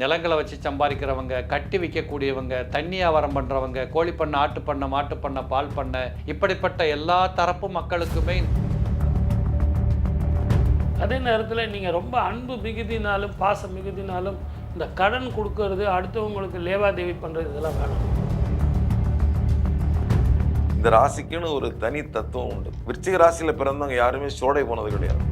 நிலங்களை வச்சு சம்பாதிக்கிறவங்க கட்டி விற்கக்கூடியவங்க தண்ணி வியாபாரம் பண்ணுறவங்க கோழி பண்ணை ஆட்டு பண்ணை மாட்டு பண்ணை பால் பண்ணை இப்படிப்பட்ட எல்லா தரப்பு மக்களுக்குமே அதே நேரத்தில் நீங்கள் ரொம்ப அன்பு மிகுதினாலும் பாசம் மிகுதினாலும் இந்த கடன் கொடுக்கறது அடுத்தவங்களுக்கு லேவாதேவி பண்ணுறது இதெல்லாம் வேணாம். இந்த ராசிக்குன்னு ஒரு தனி தத்துவம் உண்டு. விருச்சிக ராசியில பிறந்தவங்க யாருமே சோடை போனது கிடையாது.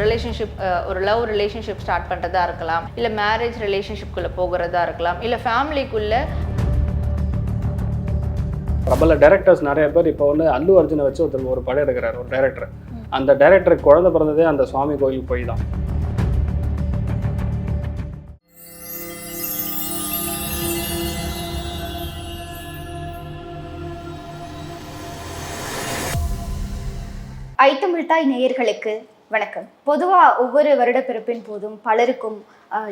ரிலேஷன்ஷிப் ஒரு லவ் ரிலேஷன்ஷிப் ஸ்டார்ட் பண்ணுறதா இருக்கலாம். இல்லை மேரேஜ் ரிலேஷன்ஷிப்குள்ளே போகிறதா இருக்கலாம். இல்லை ஃபேமிலிக்குள்ளே பிரபல டைரக்டர்ஸ் நிறைய பேர் இப்போ வந்து அல்லு அர்ஜுனை வச்சு ஒருத்தர் ஒரு படம் எடுக்கிறார் ஒரு டைரக்டர் அந்த டைரக்டருக்கு குழந்தை பிறந்ததே அந்த சுவாமி கோயிலுக்கு போய் தான். ஐத்தமிழ்தாய் நேயர்களுக்கு வணக்கம். பொதுவாக ஒவ்வொரு வருட பிறப்பின் போதும் பலருக்கும்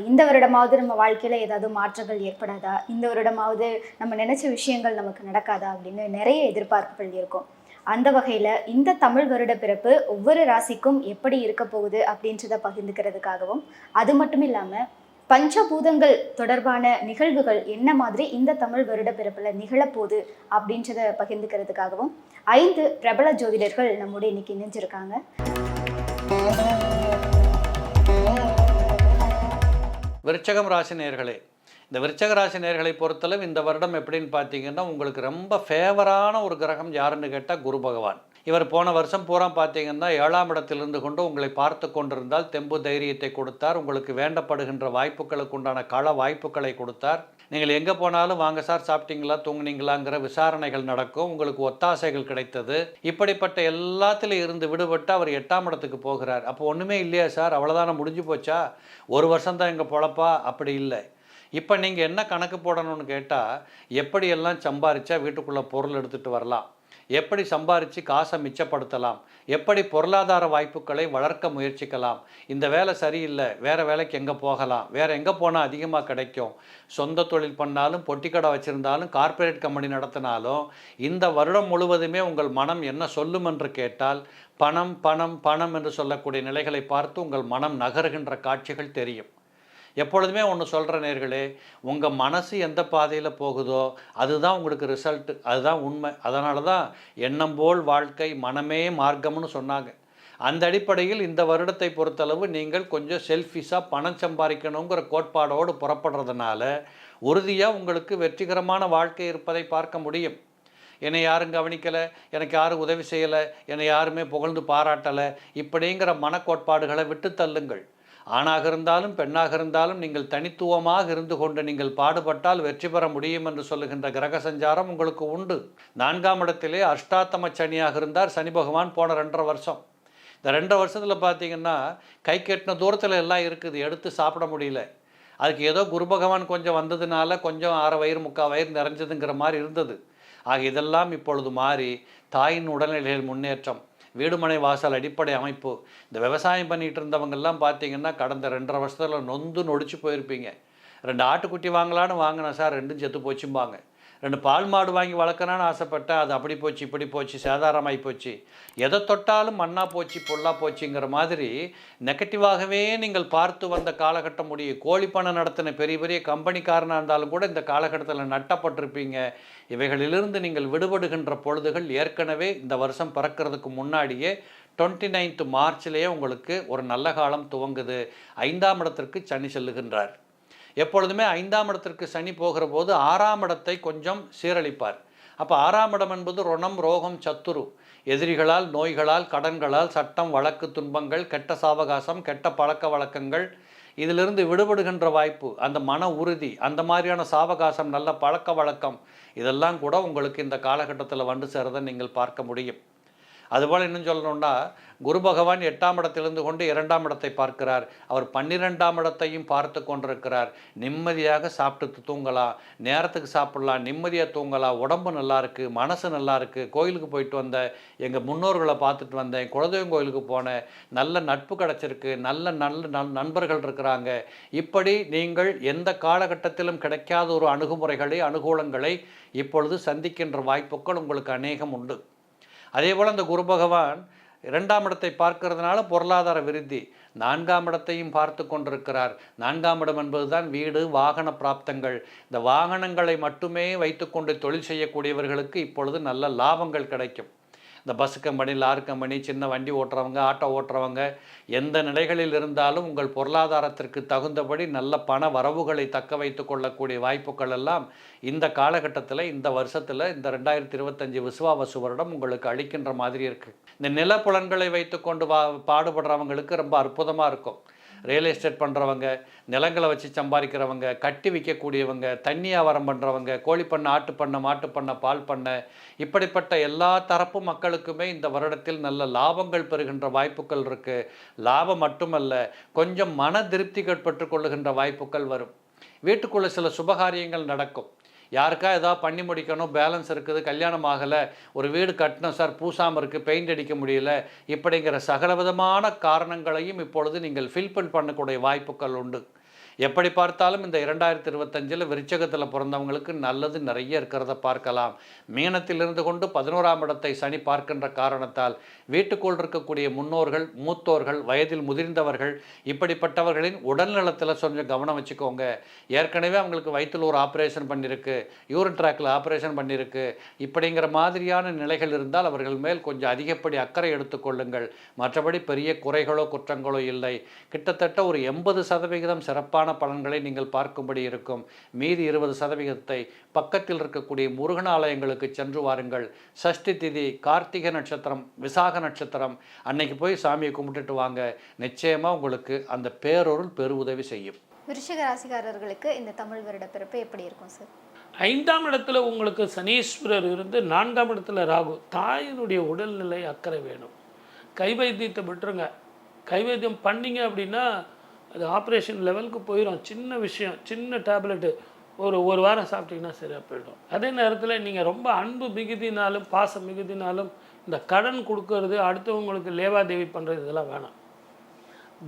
இந்த வருடமாவது நம்ம வாழ்க்கையில் ஏதாவது மாற்றங்கள் ஏற்படாதா? இந்த வருடமாவது நம்ம நினச்ச விஷயங்கள் நமக்கு நடக்காதா? அப்படின்னு நிறைய எதிர்பார்ப்புகள் இருக்கும். அந்த வகையில் இந்த தமிழ் வருட பிறப்பு ஒவ்வொரு ராசிக்கும் எப்படி இருக்க போகுது அப்படின்றத பகிர்ந்துக்கிறதுக்காகவும் அது மட்டும் இல்லாமல் பஞ்சபூதங்கள் தொடர்பான நிகழ்வுகள் என்ன மாதிரி இந்த தமிழ் வருட பிறப்பில் நிகழப்போகுது அப்படின்றத பகிர்ந்துக்கிறதுக்காகவும் ஐந்து பிரபல ஜோதிடர்கள் நம்முடைய இன்னைக்கு இணைஞ்சிருக்காங்க. விருச்சகம் ராசி நேர்களே இந்த விருச்சக ராசி நேர்களை பொறுத்தளவு இந்த வருடம் எப்படின்னு பார்த்தீங்கன்னா உங்களுக்கு ரொம்ப ஃபேவரான ஒரு கிரகம் யாருன்னு கேட்டால் குரு பகவான். இவர் போன வருஷம் பூரா பார்த்தீங்கன்னா ஏழாம் இடத்திலிருந்து கொண்டு உங்களை பார்த்து கொண்டிருந்தால் தெம்பு தைரியத்தை கொடுத்தார். உங்களுக்கு வேண்டப்படுகின்ற வாய்ப்புகளுக்கு உண்டான கள வாய்ப்புகளை கொடுத்தார். நீங்கள் எங்கே போனாலும் வாங்க சார் சாப்பிட்டீங்களா தூங்குனீங்களாங்கிற விசாரணைகள் நடக்கும். உங்களுக்கு ஒத்தாசைகள் கிடைத்தது. இப்படிப்பட்ட எல்லாத்துலேயும் இருந்து விடுபட்டு அவர் எட்டாம் இடத்துக்கு போகிறார். அப்போ ஒன்றுமே இல்லையா சார்? அவ்வளோதானே முடிஞ்சு போச்சா? ஒரு வருஷம்தான் எங்கள் பொழப்பா? அப்படி இல்லை. இப்போ நீங்கள் என்ன கணக்கு போடணும்னு கேட்டால் எப்படியெல்லாம் சம்பாரிச்சா வீட்டுக்குள்ளே பொருள் எடுத்துகிட்டு வரலாம்? எப்படி சம்பாரித்து காசை மிச்சப்படுத்தலாம்? எப்படி பொருளாதார வாய்ப்புகளை வளர்க்க முயற்சிக்கலாம்? இந்த வேலை சரியில்லை வேறு வேலைக்கு எங்கே போகலாம்? வேறு எங்கே போனால் அதிகமாக கிடைக்கும்? சொந்த தொழில் பண்ணாலும் பொட்டிக்கடை வச்சுருந்தாலும் கார்ப்பரேட் கம்பெனி நடத்தினாலும் இந்த வருடம் முழுவதுமே உங்கள் மனம் என்ன சொல்லும் என்று கேட்டால் பணம் பணம் பணம் என்று சொல்லக்கூடிய நிலைகளை பார்த்து உங்கள் மனம் நகருகின்ற காட்சிகள் தெரியும். எப்பொழுதுமே ஒன்று சொல்கிற நேர்களே உங்கள் மனசு எந்த பாதையில் போகுதோ அதுதான் உங்களுக்கு ரிசல்ட்டு அதுதான் உண்மை. அதனால தான் எண்ணம் போல் வாழ்க்கை மனமே மார்க்கம்னு சொன்னாங்க. அந்த அடிப்படையில் இந்த வருடத்தை பொறுத்தளவு நீங்கள் கொஞ்சம் செல்ஃபிஷாக பணம் சம்பாதிக்கணுங்கிற கோட்பாடோடு புறப்படுறதுனால உறுதியாக உங்களுக்கு வெற்றிகரமான வாழ்க்கை இருப்பதை பார்க்க முடியும். என்னை யாரும் கவனிக்கலை எனக்கு யாரும் உதவி செய்யலை என்னை யாருமே புகழ்ந்து பாராட்டலை இப்படிங்கிற மனக்கோட்பாடுகளை விட்டு தள்ளுங்கள். ஆணாக இருந்தாலும் பெண்ணாக இருந்தாலும் நீங்கள் தனித்துவமாக இருந்து கொண்டு நீங்கள் பாடுபட்டால் வெற்றி பெற முடியும் என்று சொல்லுகின்ற கிரக சஞ்சாரம் உங்களுக்கு உண்டு. நான்காம் இடத்திலே அஷ்டாத்தம சனியாக இருந்தார். சனி பகவான் போன ரெண்டரை வருஷம். இந்த ரெண்டரை வருஷத்தில் பார்த்தீங்கன்னா கை கெட்டின தூரத்தில் எல்லாம் இருக்குது. எடுத்து சாப்பிட முடியல. அதுக்கு ஏதோ குரு பகவான் கொஞ்சம் வந்ததுனால கொஞ்சம் அரை வயிறு முக்கால் வயிறு நிறைஞ்சதுங்கிற மாதிரி இருந்தது. ஆக இதெல்லாம் இப்பொழுது மாறி தாயின் உடல்நிலையில் முன்னேற்றம். வீடுமனை வாசல் அடிப்படை அமைப்பு. இந்த விவசாயம் பண்ணிகிட்டு இருந்தவங்கெல்லாம் பார்த்தீங்கன்னா கடந்த ரெண்டரை வருஷத்தில் நொந்து நொடிச்சு போயிருப்பீங்க. ரெண்டு ஆட்டுக்குட்டி வாங்கலான்னு வாங்கினேன் சார் ரெண்டும் செத்து போச்சும்பாங்க. ரெண்டு பால் மாடு வாங்கி வளர்க்கணும்னு ஆசைப்பட்டேன் அது அப்படி போச்சு இப்படி போச்சு சேதாரமாகி போச்சு. எதை தொட்டாலும் மண்ணாக போச்சு பொல்லாக போச்சுங்கிற மாதிரி நெகட்டிவாகவே நீங்கள் பார்த்து வந்த காலகட்டம் முடிய கோழி பணம் நடத்தின பெரிய பெரிய கம்பெனிக்காரனாக இருந்தாலும் கூட இந்த காலகட்டத்தில் நட்டப்பட்டிருப்பீங்க. இவைகளிலிருந்து நீங்கள் விடுபடுகின்ற பொழுதுகள் ஏற்கனவே இந்த வருஷம் பிறக்கிறதுக்கு முன்னாடியே டுவெண்ட்டி நைன்த்து மார்ச்லேயே உங்களுக்கு ஒரு நல்ல காலம் துவங்குது. ஐந்தாம் இடத்திற்கு சனி செல்லுகின்றார். எப்பொழுதுமே ஐந்தாம் இடத்திற்கு சனி போகிற போது ஆறாம் இடத்தை கொஞ்சம் சீரழிப்பார். அப்போ ஆறாம் இடம் என்பது ருணம் ரோகம் சத்துரு. எதிரிகளால் நோய்களால் கடன்களால் சட்டம் வழக்கு துன்பங்கள் கெட்ட சாவகாசம் கெட்ட பழக்க வழக்கங்கள் இதிலிருந்து விடுபடுகின்ற வாய்ப்பு அந்த மன உறுதி அந்த மாதிரியான சாவகாசம் நல்ல பழக்க வழக்கம் இதெல்லாம் கூட உங்களுக்கு இந்த காலகட்டத்தில் வந்து சேரதை நீங்கள் பார்க்க முடியும். அதுபோல் இன்னும் சொல்லணும்னா குரு பகவான் எட்டாம் இடத்திலிருந்து கொண்டு இரண்டாம் இடத்தை பார்க்கிறார். அவர் பன்னிரெண்டாம் இடத்தையும் பார்த்து கொண்டிருக்கிறார். நிம்மதியாக சாப்பிட்டு தூங்கலாம். நேரத்துக்கு சாப்பிடலாம். நிம்மதியாக தூங்கலாம். உடம்பு நல்லா இருக்குது மனசு நல்லா இருக்குது கோயிலுக்கு போயிட்டு வந்தேன். எங்கள் முன்னோர்களை பார்த்துட்டு வந்தேன். குலதெய்வம் கோயிலுக்கு போனேன். நல்ல நட்பு கிடச்சிருக்கு. நல்ல நல்ல நண்பர்கள் இருக்கிறாங்க. இப்படி நீங்கள் எந்த காலகட்டத்திலும் கிடைக்காத ஒரு அணுகுமுறைகளை அனுகூலங்களை இப்பொழுது சந்திக்கின்ற வாய்ப்புகள் உங்களுக்கு அநேகம் உண்டு. அதே போல் அந்த குரு பகவான் இரண்டாம் இடத்தை பார்க்கறதுனால பொருளாதார விருத்தி. நான்காம் இடத்தையும் பார்த்து கொண்டிருக்கிறார். நான்காம் இடம் என்பதுதான் வீடு வாகன பிராப்தங்கள். இந்த வாகனங்களை மட்டுமே வைத்துக்கொண்டு தொழில் செய்யக்கூடியவர்களுக்கு இப்பொழுது நல்ல லாபங்கள் கிடைக்கும். இந்த பஸ் கம்பெனி லாரி கம்பெனி சின்ன வண்டி ஓட்டுறவங்க ஆட்டோ ஓட்டுறவங்க எந்த நிலைகளில் இருந்தாலும் உங்கள் பொருளாதாரத்திற்கு தகுந்தபடி நல்ல பண வரவுகளை தக்க வைத்து கொள்ளக்கூடிய வாய்ப்புகள் எல்லாம் இந்த காலகட்டத்தில் இந்த வருஷத்தில் இந்த ரெண்டாயிரத்தி இருபத்தஞ்சி விசுவாவசு வருடம் உங்களுக்கு அளிக்கின்ற மாதிரி இருக்குது இந்த நிலப்புலன்களை வைத்துக்கொண்டு வா பாடுபடுறவங்களுக்கு ரொம்ப அற்புதமாக இருக்கும். ரியல் எஸ்டேட் பண்ணுறவங்க நிலங்களை வச்சு சம்பாதிக்கிறவங்க கட்டி விற்கக்கூடியவங்க தண்ணி வியாபாரம் பண்ணுறவங்க பண்ணை ஆட்டுப்பண்ணை மாட்டுப்பண்ணை பால் பண்ணை இப்படிப்பட்ட எல்லா தரப்பு மக்களுக்குமே இந்த வருடத்தில் நல்ல லாபங்கள் பெறுகின்ற வாய்ப்புகள் இருக்குது லாபம் மட்டுமல்ல கொஞ்சம் மன திருப்திகள் பெற்றுக்கொள்ளுகின்ற வாய்ப்புகள் வரும். வீட்டுக்குள்ளே சில சுபகாரியங்கள் நடக்கும். யாருக்கா ஏதாவது பண்ணி முடிக்கணும்? பேலன்ஸ் இருக்குது கல்யாணம் ஆகலை ஒரு வீடு கட்டணும் சார் பூசாமல் இருக்குது பெயிண்ட் அடிக்க முடியல இப்படிங்கிற சகலவிதமான காரணங்களையும் இப்பொழுது நீங்கள் ஃபில்பில் பண்ணக்கூடிய வாய்ப்புகள் உண்டு. எப்படி பார்த்தாலும் இந்த இரண்டாயிரத்தி இருபத்தஞ்சில் விருச்சகத்தில் பிறந்தவங்களுக்கு நல்லது நிறைய இருக்கிறத பார்க்கலாம். மீனத்திலிருந்து கொண்டு பதினோராம் இடத்தை சனி பார்க்கின்ற காரணத்தால் வீட்டுக்குள் இருக்கக்கூடிய முன்னோர்கள் மூத்தோர்கள் வயதில் முதிர்ந்தவர்கள் இப்படிப்பட்டவர்களின் உடல்நலத்தில் கொஞ்சம் கவனம் வச்சுக்கோங்க. ஏற்கனவே அவங்களுக்கு வயிற்றில் ஒரு ஆப்ரேஷன் பண்ணியிருக்கு யூரின் ட்ராக்கில் ஆப்ரேஷன் பண்ணியிருக்கு இப்படிங்கிற மாதிரியான நிலைகள் இருந்தால் அவர்கள் மேல் கொஞ்சம் அதிகப்படி அக்கறை எடுத்துக்கொள்ளுங்கள் மற்றபடி பெரிய குறைகளோ குற்றங்களோ இல்லை. கிட்டத்தட்ட ஒரு எண்பது சதவிகிதம் சிறப்பான பலன்களை நீங்கள் பார்க்கும்படி இருக்கும். மீதி இருபது சதவிகிதத்தை பக்கத்தில் இருக்கக்கூடிய முருகன் ஆலயங்களுக்கு சென்று வாருங்கள். சஷ்டி திதி கார்த்திகை நட்சத்திரம் விசாக நட்சத்திரம் அன்னைக்கு போய் சாமியை கும்பிட்டுட்டு வாங்க. நிச்சயமாக உங்களுக்கு அந்த பேரொருள் பெருவுதவி செய்யும். விருச்சிக ராசிக்காரர்களுக்கு இந்த தமிழ் வருட பிறப்பு எப்படி இருக்கும் சார்? ஐந்தாம் இடத்துல உங்களுக்கு சனீஸ்வரர் இருந்து நான்காம் இடத்துல ராகு. தாயினுடைய உடல்நிலை அக்கறை வேணும். கைவைத்தியத்தை விட்டுருங்க. கைவைத்தியம் பண்ணீங்க அப்படின்னா அது ஆப்ரேஷன் லெவலுக்கு போயிடும் சின்ன விஷயம் சின்ன டேப்லெட்டு ஒரு ஒரு வாரம் சாப்பிட்டிங்கன்னா சரியாக போயிடும். அதே நேரத்தில் நீங்கள் ரொம்ப அன்பு மிகுதினாலும் பாசம் மிகுதினாலும் இந்த கடன் கொடுக்கறது அடுத்தவங்களுக்கு லேவாதேவி பண்ணுறது இதெல்லாம் வேணாம்.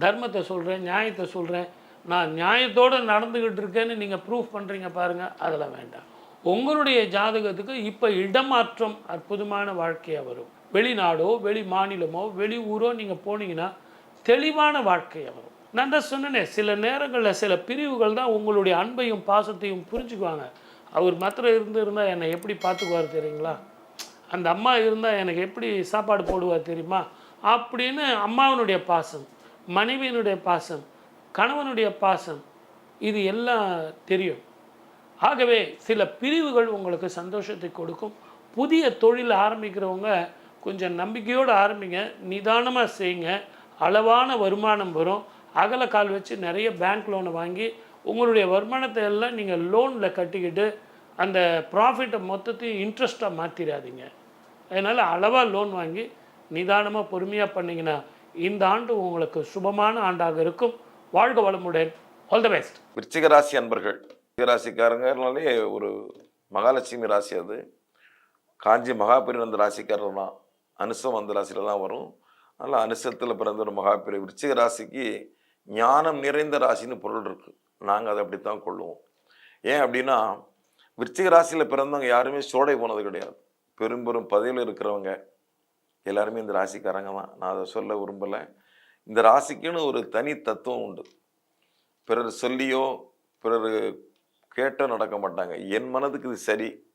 தர்மத்தை சொல்கிறேன் நியாயத்தை சொல்கிறேன் நான் நியாயத்தோடு நடந்துக்கிட்டு இருக்கேன்னு நீங்கள் ப்ரூஃப் பண்ணுறீங்க பாருங்கள் அதெல்லாம் வேண்டாம். உங்களுடைய ஜாதகத்துக்கு இப்போ இடமாற்றம் அற்புதமான வாழ்க்கையாக வரும். வெளிநாடோ வெளி மாநிலமோ வெளி ஊரோ நீங்கள் போனீங்கன்னா தெளிவான வாழ்க்கையாக வரும். நான் தான் சொன்னேனே சில நேரங்களில் சில பிரிவுகள் தான் உங்களுடைய அன்பையும் பாசத்தையும் புரிஞ்சுக்குவாங்க. அவர் மாத்திரம் இருந்து இருந்தால் என்னை எப்படி பார்த்துக்குவார் தெரியுங்களா? அந்த அம்மா இருந்தால் எனக்கு எப்படி சாப்பாடு போடுவார் தெரியுமா? அப்படின்னு அம்மாவினுடைய பாசம் மனைவியினுடைய பாசம் கணவனுடைய பாசம் இது எல்லாம் தெரியும். ஆகவே சில பிரிவுகள் உங்களுக்கு சந்தோஷத்தை கொடுக்கும். புதிய தொழில் ஆரம்பிக்கிறவங்க கொஞ்சம் நம்பிக்கையோடு ஆரம்பிங்க நிதானமாக செய்யுங்க. அளவான வருமானம் வரும். அகல கால் வச்சு நிறைய பேங்க் லோனை வாங்கி உங்களுடைய வருமானத்தை எல்லாம் நீங்கள் லோனில் கட்டிக்கிட்டு அந்த ப்ராஃபிட்டை மொத்தத்தையும் இன்ட்ரெஸ்ட்டாக மாற்றிடாதீங்க அதனால் அளவாக லோன் வாங்கி நிதானமாக பொறுமையாக பண்ணிங்கன்னா இந்த ஆண்டு உங்களுக்கு சுபமான ஆண்டாக இருக்கும். வாழ்க வளமுடன். ஆல் த பெஸ்ட் விருச்சிக ராசி அன்பர்கள். ராசிக்காரங்கனாலே ஒரு மகாலட்சுமி ராசி அது. காஞ்சி மகாபெரியன் அந்த ராசிக்காரர் தான். அனுசம் அந்த ராசியில தான் வரும். அதனால் அனுசத்தில் பிறந்த ஒரு மகாபிரி விருச்சிக ராசிக்கு ஞானம் நிறைந்த ராசின்னு பொருள் இருக்கு. நாங்கள் அதை அப்படித்தான் கொள்ளுவோம். ஏன் அப்படின்னா விருச்சிக ராசியில் பிறந்தவங்க யாருமே சோடை போனது கிடையாது. பெரும் பெரும் பதவியில் இருக்கிறவங்க. எல்லாருமே இந்த ராசிக்காரங்க தான். நான் அதை சொல்ல விரும்பலை. இந்த ராசிக்குன்னு ஒரு தனி தத்துவம் உண்டு. பிறர் சொல்லியோ பிறர் கேட்டோ நடக்க மாட்டாங்க. என் மனதுக்கு இது சரி.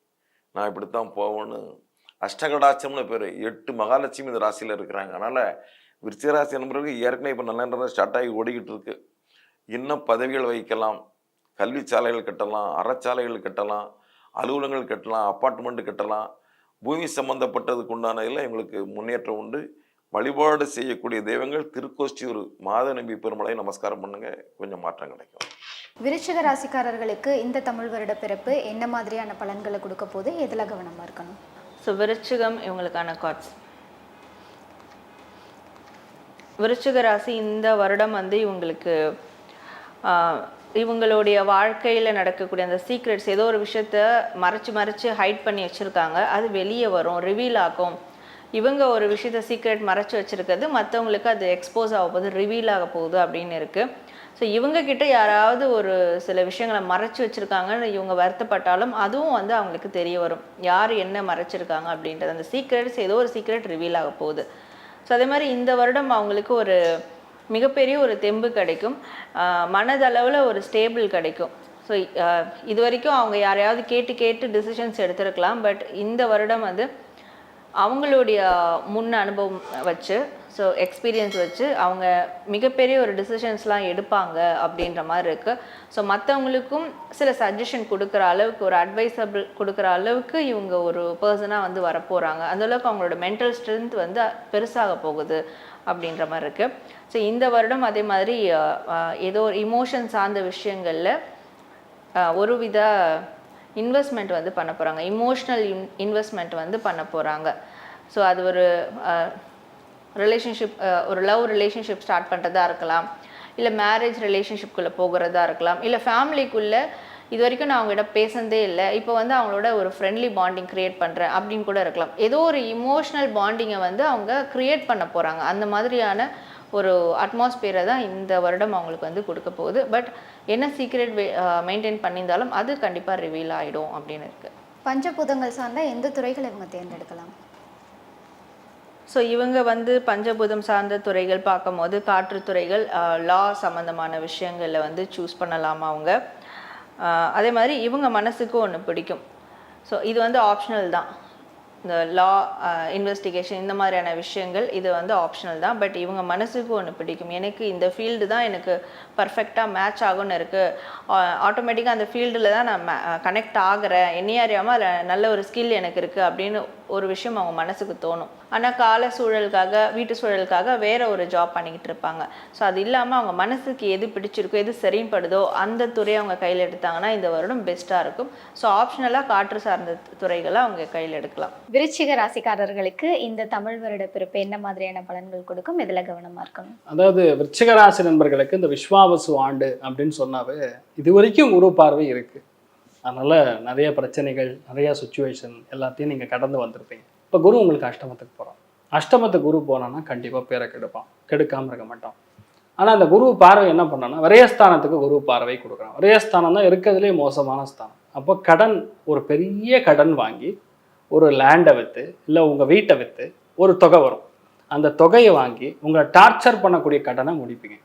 நான் இப்படித்தான் போவேன்னு அஷ்டகடாட்சம்னு பேர். எட்டு மகாலட்சுமி இந்த ராசியில் இருக்கிறாங்க. அதனால் விருச்சிக ராசி நண்பர்களுக்கு ஏற்கனவே இப்போ நல்ல ஸ்டார்ட் ஆகி ஓடிக்கிட்டு இருக்கு. இன்னும் பதவிகள் வகிக்கலாம். கல்வி சாலைகள் கட்டலாம் அறச்சாலைகள் கட்டலாம் அலுவலகங்கள் கட்டலாம் அப்பார்ட்மெண்ட் கட்டலாம். பூமி சம்பந்தப்பட்டதுக்கு உண்டான எல்லாம் எங்களுக்கு முன்னேற்றம் உண்டு. வழிபாடு செய்யக்கூடிய தெய்வங்கள் திருக்கோஷ்டியூர் மாத நம்பி பெருமளை நமஸ்காரம் பண்ணுங்க. கொஞ்சம் மாற்றம் கிடைக்கும். விருச்சிக ராசிக்காரர்களுக்கு இந்த தமிழ் வருட பிறப்பு என்ன மாதிரியான பலன்களை கொடுக்க போது எதில் கவனமாக இருக்கணும்? ஸோ விருச்சிகம் இவங்களுக்கான கார்ட்ஸ் விருச்சிக ராசி இந்த வருடம் வந்து இவங்களுக்கு இவங்களுடைய வாழ்க்கையில் நடக்கக்கூடிய அந்த சீக்ரெட்ஸ் ஏதோ ஒரு விஷயத்த மறைச்சு மறைச்சு ஹைட் பண்ணி வச்சுருக்காங்க. அது வெளியே வரும் ரிவீல் ஆகும். இவங்க ஒரு விஷயத்த சீக்ரெட் மறைச்சு வச்சுருக்கிறது மற்றவங்களுக்கு அது எக்ஸ்போஸ் ஆக போகுது ரிவீல் ஆக போகுது அப்படின்னு இருக்குது ஸோ இவங்கக்கிட்ட யாராவது ஒரு சில விஷயங்களை மறைச்சு வச்சுருக்காங்கன்னு இவங்க வருத்தப்பட்டாலும் அதுவும் வந்து அவங்களுக்கு தெரிய வரும். யார் என்ன மறைச்சிருக்காங்க அப்படின்றது. அந்த சீக்ரெட்ஸ் ஏதோ ஒரு சீக்ரெட் ரிவீல் ஆக போகுது. ஸோ அதே மாதிரி இந்த வருடம் அவங்களுக்கு ஒரு மிகப்பெரிய ஒரு தெம்பு கிடைக்கும். மனதளவில் ஒரு ஸ்டேபிள் கிடைக்கும். ஸோ இது வரைக்கும் அவங்க யாரையாவது கேட்டு கேட்டு டிசிஷன்ஸ் எடுத்திருக்கலாம். பட் இந்த வருடம் வந்து அவங்களுடைய முன் அனுபவம் வச்சு ஸோ எக்ஸ்பீரியன்ஸ் வச்சு அவங்க மிகப்பெரிய ஒரு டிசிஷன்ஸ்லாம் எடுப்பாங்க அப்படின்ற மாதிரி இருக்குது ஸோ மற்றவங்களுக்கும் சில சஜஷன் கொடுக்குற அளவுக்கு ஒரு அட்வைசபிள் கொடுக்குற அளவுக்கு இவங்க ஒரு பர்சனாக வந்து வரப்போகிறாங்க அந்தளவுக்கு அவங்களோட மென்டல் ஸ்ட்ரென்த் வந்து பெருசாக போகுது அப்படின்ற மாதிரி இருக்குது ஸோ இந்த வருடம் அதே மாதிரி ஏதோ ஒரு இமோஷன் சார்ந்த விஷயங்களில் ஒரு வித இன்வெஸ்ட்மெண்ட் வந்து பண்ண போகிறாங்க இமோஷ்னல் இன் இன்வெஸ்ட்மெண்ட் வந்து பண்ண போகிறாங்க ஸோ அது ஒரு ரிலேஷன்ஷிப் ஒரு லவ் ரிலேஷன்ஷிப் ஸ்டார்ட் பண்ணுறதா இருக்கலாம். இல்லை மேரேஜ் ரிலேஷன்ஷிப்குள்ளே போகிறதா இருக்கலாம். இல்லை ஃபேமிலிக்குள்ளே இது வரைக்கும் நான் அவங்ககிட்ட பேசுனதே இல்லை. இப்போ வந்து அவங்களோட ஒரு ஃப்ரெண்ட்லி பாண்டிங் க்ரியேட் பண்ணுறேன் அப்படின்னு கூட இருக்கலாம். ஏதோ ஒரு இமோஷ்னல் பாண்டிங்கை வந்து அவங்க க்ரியேட் பண்ண போகிறாங்க அந்த மாதிரியான ஒரு அட்மாஸ்பியரை தான் இந்த வருடம் அவங்களுக்கு வந்து கொடுக்க போகுது. பட் என்ன சீக்ரெட் மெயின்டைன் பண்ணியிருந்தாலும் அது கண்டிப்பாக ரிவீல் ஆகிடும் அப்படின்னு இருக்குது பஞ்சபூதங்கள் சார்ந்த எந்த துறைகளை இவங்க தேர்ந்தெடுக்கலாம்? ஸோ இவங்க வந்து பஞ்சபூதம் சார்ந்த துறைகள் பார்க்கும்போது காற்றுத்துறைகள் லா சம்மந்தமான விஷயங்களில் வந்து சூஸ் பண்ணலாம் அவங்க. அதே மாதிரி இவங்க மனசுக்கும் ஒன்று பிடிக்கும். ஸோ இது வந்து ஆப்ஷனல் தான். இந்த லா இன்வெஸ்டிகேஷன் இந்த மாதிரியான விஷயங்கள் இது வந்து ஆப்ஷனல் தான். பட் இவங்க மனசுக்கு ஒன்று பிடிக்கும். எனக்கு இந்த ஃபீல்டு தான் எனக்கு பர்ஃபெக்டாக மேட்ச் ஆகும்னு இருக்குது ஆட்டோமேட்டிக்காக அந்த ஃபீல்டில் தான் நான் கனெக்ட் ஆகிறேன். என்னையே அறியாமல் அதில் நல்ல ஒரு ஸ்கில் எனக்கு இருக்குது அப்படின்னு ஒரு விஷயம் அவங்க மனசுக்கு தோணும். ஆனால் கால சூழலுக்காக வீட்டு சூழலுக்காக வேற ஒரு ஜாப் பண்ணிக்கிட்டு இருப்பாங்க. ஸோ அது இல்லாமல் அவங்க மனசுக்கு எது பிடிச்சிருக்கோ எது சரிப்படுதோ அந்த துறையை அவங்க கையில் எடுத்தாங்கன்னா இந்த வருடம் பெஸ்ட்டாக இருக்கும். ஸோ ஆப்ஷனலாக காற்று சார்ந்த துறைகளை அவங்க கையில் எடுக்கலாம். விருச்சிக ராசிக்காரர்களுக்கு இந்த தமிழ் வருட பிறப்பு என்ன மாதிரியான பலன்கள் கொடுக்கும்? இதுல கவனமா இருக்கணும்? அதாவது விருச்சிக ராசி நண்பர்களுக்கு இந்த விஸ்வாவசு ஆண்டு அப்படின்னு சொன்னாவே இது வரைக்கும் குரு பார்வை இருக்கு. அதனால நிறைய பிரச்சனைகள் நிறைய சுச்சுவேஷன் எல்லாத்தையும் நீங்க கடந்து வந்திருப்பீங்க. இப்போ குரு உங்களுக்கு அஷ்டமத்துக்கு போறோம் அஷ்டமத்து குரு போனான்னா கண்டிப்பா பேரை கெடுப்பான். கெடுக்காம இருக்க மாட்டான். ஆனா அந்த குரு பார்வை என்ன பண்ணான்னா விரயஸ்தானத்துக்கு குரு பார்வை கொடுக்குறான். விரயஸ்தானம் தான் இருக்கிறதுலே மோசமான ஸ்தானம். அப்போ கடன் ஒரு பெரிய கடன் வாங்கி ஒரு லேண்டை விற்று இல்லை உங்கள் வீட்டை விற்று ஒரு தொகை வரும். அந்த தொகையை வாங்கி உங்களை டார்ச்சர் பண்ணக்கூடிய கடனை முடிப்பீங்க.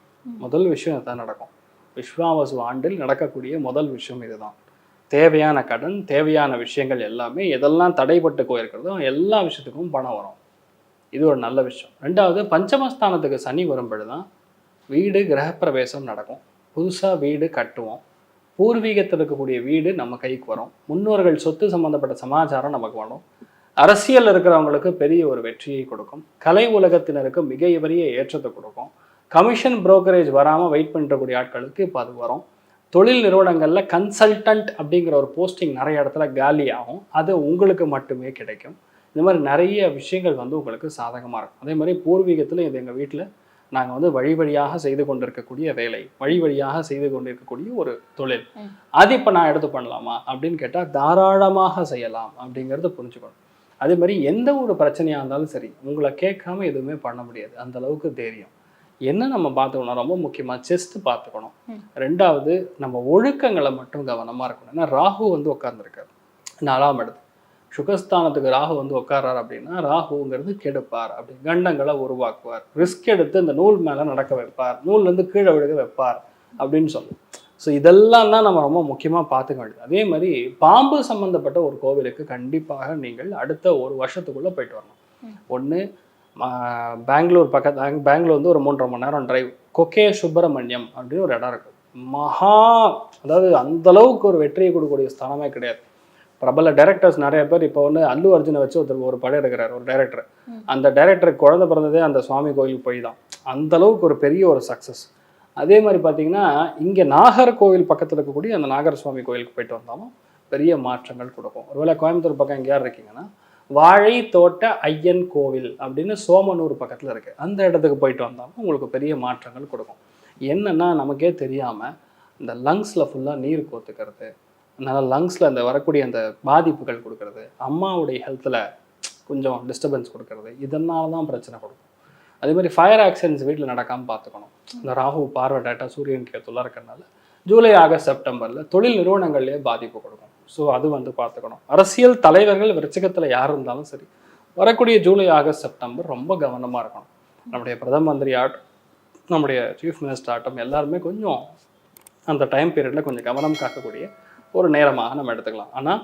முதல் விஷயம் இதுதான் நடக்கும். விஸ்வாவசு ஆண்டில் நடக்கக்கூடிய முதல் விஷயம் இதுதான். தேவையான கடன் தேவையான விஷயங்கள் எல்லாமே எதெல்லாம் தடைப்பட்டு போயிருக்கிறதோ எல்லா விஷயத்துக்கும் பணம் வரும். இது ஒரு நல்ல விஷயம். ரெண்டாவது பஞ்சமஸ்தானத்துக்கு சனி வரும்பொழுது தான் வீடு கிரகப்பிரவேசம் நடக்கும். புதுசாக வீடு கட்டுவோம். பூர்வீகத்தில் இருக்கக்கூடிய வீடு நம்ம கைக்கு வரும். முன்னோர்கள் சொத்து சம்பந்தப்பட்ட சமாச்சாரம் நமக்கு வரும். அரசியல் இருக்கிறவங்களுக்கு பெரிய ஒரு வெற்றியை கொடுக்கும். கலை உலகத்தினருக்கு மிக பெரிய ஏற்றத்தை கொடுக்கும். கமிஷன் புரோக்கரேஜ் வராமல் வெயிட் பண்ணுறக்கூடிய ஆட்களுக்கு இப்போ அது வரும். தொழில் நிறுவனங்களில் கன்சல்டன்ட் அப்படிங்கிற ஒரு போஸ்டிங் நிறைய இடத்துல காலி ஆகும். அது உங்களுக்கு மட்டுமே கிடைக்கும். இந்த மாதிரி நிறைய விஷயங்கள் வந்து உங்களுக்கு சாதகமாக இருக்கும். அதே மாதிரி பூர்வீகத்தில் இது எங்கள் வீட்டில் நாங்கள் வந்து வழி வழியாக செய்து கொண்டிருக்கக்கூடிய வேலை வழி வழியாக செய்து கொண்டிருக்கக்கூடிய ஒரு தொழில். அது இப்போ நான் எடுத்து பண்ணலாமா அப்படின்னு கேட்டால் தாராளமாக செய்யலாம் அப்படிங்கிறத புரிஞ்சுக்கணும். அதே மாதிரி எந்த ஒரு பிரச்சனையாக இருந்தாலும் சரி உங்களை கேட்காம எதுவுமே பண்ண முடியாது. அந்த அளவுக்கு தைரியம். என்ன நம்ம பார்த்துக்கணும்? ரொம்ப முக்கியமாக செஸ்ட் பார்த்துக்கணும். ரெண்டாவது நம்ம ஒழுக்கங்களை மட்டும் கவனமாக இருக்கணும். ஏன்னா ராகு வந்து உட்கார்ந்துருக்காரு. நாலாம் இடத்து. சுகஸ்தானத்துக்கு ராகு வந்து உட்கார்றாரு அப்படின்னா ராகுங்கிறது கெடுப்பார் அப்படி. கண்டங்களை உருவாக்குவார். ரிஸ்க் எடுத்து இந்த நூல் மேலே நடக்க வைப்பார். நூல்லேருந்து கீழே விழுக வைப்பார் அப்படின்னு சொல்லும் ஸோ இதெல்லாம் தான் நம்ம ரொம்ப முக்கியமாக பார்த்துக்க வேண்டியது. அதே மாதிரி பாம்பு சம்மந்தப்பட்ட ஒரு கோவிலுக்கு கண்டிப்பாக நீங்கள் அடுத்த ஒரு வருஷத்துக்குள்ளே போயிட்டு வரணும். ஒன்று பெங்களூர் பக்கத்து பெங்களூர் வந்து ஒரு மூன்றரை மணி நேரம் டிரைவ் கொக்கே சுப்பிரமணியம் அப்படின்னு ஒரு இடம் இருக்கு. மகா அதாவது அந்த அளவுக்கு ஒரு வெற்றியை கொடுக்கக்கூடிய ஸ்தானமே கிடையாது. பிரபல டைரக்டர்ஸ் நிறைய பேர் இப்போ வந்து அல்லு அர்ஜுனை வச்சு ஒருத்தர் ஒரு படம் எடுக்கிறார் ஒரு டைரக்டர் அந்த டைரக்டருக்கு குழந்தை பிறந்ததே அந்த சுவாமி கோயிலுக்கு போய் தான். அந்த அளவுக்கு ஒரு பெரிய ஒரு சக்ஸஸ் அதே மாதிரி பார்த்தீங்கன்னா இங்கே நாகர்கோவில் பக்கத்தில் இருக்கக்கூடிய அந்த நாகர் சுவாமி கோயிலுக்கு போயிட்டு வந்தாலும் பெரிய மாற்றங்கள் கொடுக்கும். ஒருவேளை கோயம்புத்தூர் பக்கம் எங்கேயாவது இருக்கீங்கன்னா வாழை தோட்ட ஐயன் கோவில் அப்படின்னு சோமனூர் பக்கத்தில் இருக்குது அந்த இடத்துக்கு போயிட்டு வந்தாலும் உங்களுக்கு பெரிய மாற்றங்கள் கொடுக்கும். என்னன்னா நமக்கே தெரியாமல் இந்த லங்ஸில் ஃபுல்லாக நீர் கோத்துக்கிறது அதனால் லங்ஸில் அந்த வரக்கூடிய அந்த பாதிப்புகள் கொடுக்கறது அம்மாவுடைய ஹெல்த்தில் கொஞ்சம் டிஸ்டர்பன்ஸ் கொடுக்கறது இதனால தான் பிரச்சனை கொடுக்கும். அதே மாதிரி ஃபயர் ஆக்சிடென்ட்ஸ் வீட்டில் நடக்காமல் பார்த்துக்கணும். இந்த ராகு பார்வை டேட்டா சூரியன் கேத்துலாம் இருக்கிறனால ஜூலை ஆகஸ்ட் செப்டம்பரில் தொழில் நிறுவனங்கள்லேயே பாதிப்பு கொடுக்கும். ஸோ அது வந்து பார்த்துக்கணும். அரசியல் தலைவர்கள் விருச்சிகத்தில் யார் இருந்தாலும் சரி வரக்கூடிய ஜூலை ஆகஸ்ட் செப்டம்பர் ரொம்ப கவனமாக இருக்கணும். நம்முடைய பிரதம மந்திரி ஆட் நம்முடைய சீஃப் மினிஸ்டர் ஆட்டம் எல்லாருமே கொஞ்சம் அந்த டைம் பீரியடில் கொஞ்சம் கவனம் காக்கக்கூடிய ஒரு நேரமாக நம்ம எடுத்துக்கலாம். ஆனால்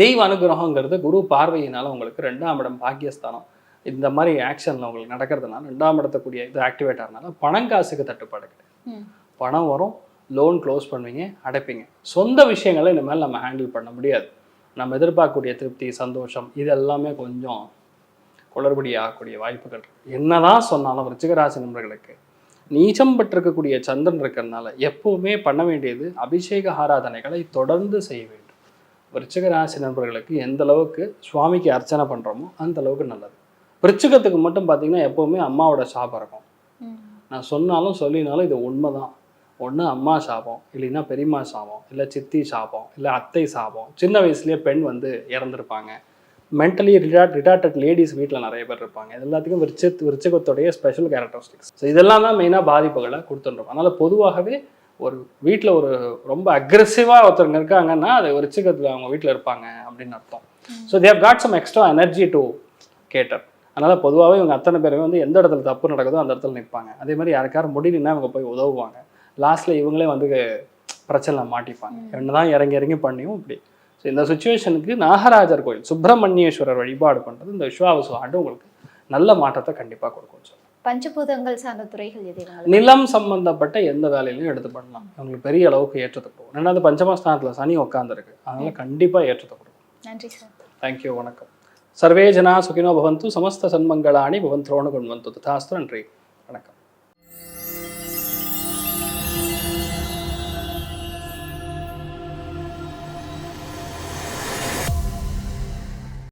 தெய்வ அனுகிரகங்கிறது குரு பார்வையினால் உங்களுக்கு ரெண்டாம் இடம் பாக்கியஸ்தானம். இந்த மாதிரி ஆக்ஷனில் உங்களுக்கு நடக்கிறதுனால ரெண்டாம் இடத்தக்கூடிய இது ஆக்டிவேட் ஆகிறதுனால பணங்காசுக்கு தட்டுப்பாடு கிடையாது. பணம் வரும் லோன் க்ளோஸ் பண்ணுவீங்க அடைப்பீங்க. சொந்த விஷயங்களை இனிமேல் நம்ம ஹேண்டில் பண்ண முடியாது. நம்ம எதிர்பார்க்கக்கூடிய திருப்தி சந்தோஷம் இது எல்லாமே கொஞ்சம் குளறுபடி ஆகக்கூடிய வாய்ப்புகள் என்னதான் சொன்னாலும் விருச்சிகராசி நண்பர்களுக்கு நீச்சம் பெற்றிருக்கக்கூடிய சந்திரன் இருக்கிறதுனால எப்பவுமே பண்ண வேண்டியது அபிஷேக ஆராதனைகளை தொடர்ந்து செய்ய வேண்டும். விருச்சிக ராசி நண்பர்களுக்கு எந்த அளவுக்கு சுவாமிக்கு அர்ச்சனை பண்ணுறோமோ அந்த அளவுக்கு நல்லது. விருச்சிகத்துக்கு மட்டும் பார்த்தீங்கன்னா எப்போவுமே அம்மாவோட சாபம் இருக்கும். நான் சொன்னாலும் சொல்லினாலும் இது உண்மைதான். ஒன்று அம்மா சாபம் இல்லைன்னா பெரியம்மா சாபம் இல்லை சித்தி சாபம் இல்லை அத்தை சாபம். சின்ன வயசுலேயே பெண் வந்து இறந்துருப்பாங்க. மென்டலி ரிட்டார்ட் ரிட்டார்டட் லேடிஸ் வீட்டில் நிறைய பேர் இருப்பாங்க. இது எல்லாத்துக்கும் விருச்சித் விருச்சிகத்துடைய ஸ்பெஷல் கேரக்டரிஸ்டிக்ஸ் ஸோ இதெல்லாம் தான் மெயினாக பாதிப்புகளை கொடுத்துருக்கோம் அதனால் பொதுவாகவே ஒரு வீட்டில் ஒரு ரொம்ப அக்ரெசிவாக ஒருத்தருங்க இருக்காங்கன்னா அது விருச்சிகத்தில் அவங்க வீட்டில் இருப்பாங்க அப்படின்னு அர்த்தம். So they've got some extra energy to cater அதனால் பொதுவாகவே இவங்க அத்தனை பேருமே வந்து எந்த இடத்துல தப்பு நடக்குதோ அந்த இடத்துல நிற்பாங்க அதே மாதிரி யாருக்காரும் முடியலன்னா இவங்க போய் உதவுவாங்க. லாஸ்ட்டில் இவங்களே வந்து பிரச்சனை மாட்டிப்பாங்க. என்ன தான் இறங்கி இறங்கி பண்ணியும் இப்படி. ஸோ இந்த சுச்சுவேஷனுக்கு நாகராஜர் கோயில் சுப்பிரமணியேஸ்வரர் வழிபாடு பண்ணுறது இந்த விஸ்வாவசு ஆண்டு உங்களுக்கு நல்ல மாற்றத்தை கண்டிப்பாக கொடுக்கும் சார் பஞ்சபூதங்கள் சார்ந்த துறைகள் எது? நிலம் சம்பந்தப்பட்ட எந்த வேலையிலையும் எடுத்து பண்ணலாம். உங்களுக்கு பெரிய அளவுக்கு ஏற்றத்தை கொடுக்கும். ரெண்டாவது பஞ்சமஸ்தானத்தில் சனி உட்காந்துருக்கு அதனால கண்டிப்பாக ஏற்றத்தை கொடுக்கும். நன்றி சார் தேங்க்யூ வணக்கம். சர்வே ஜனா சுகினோ பவந்து சமஸ்த சன்மங்களாணி பவந்த்ரோணு குண்வந்து. ததாஸ்து. நன்றி.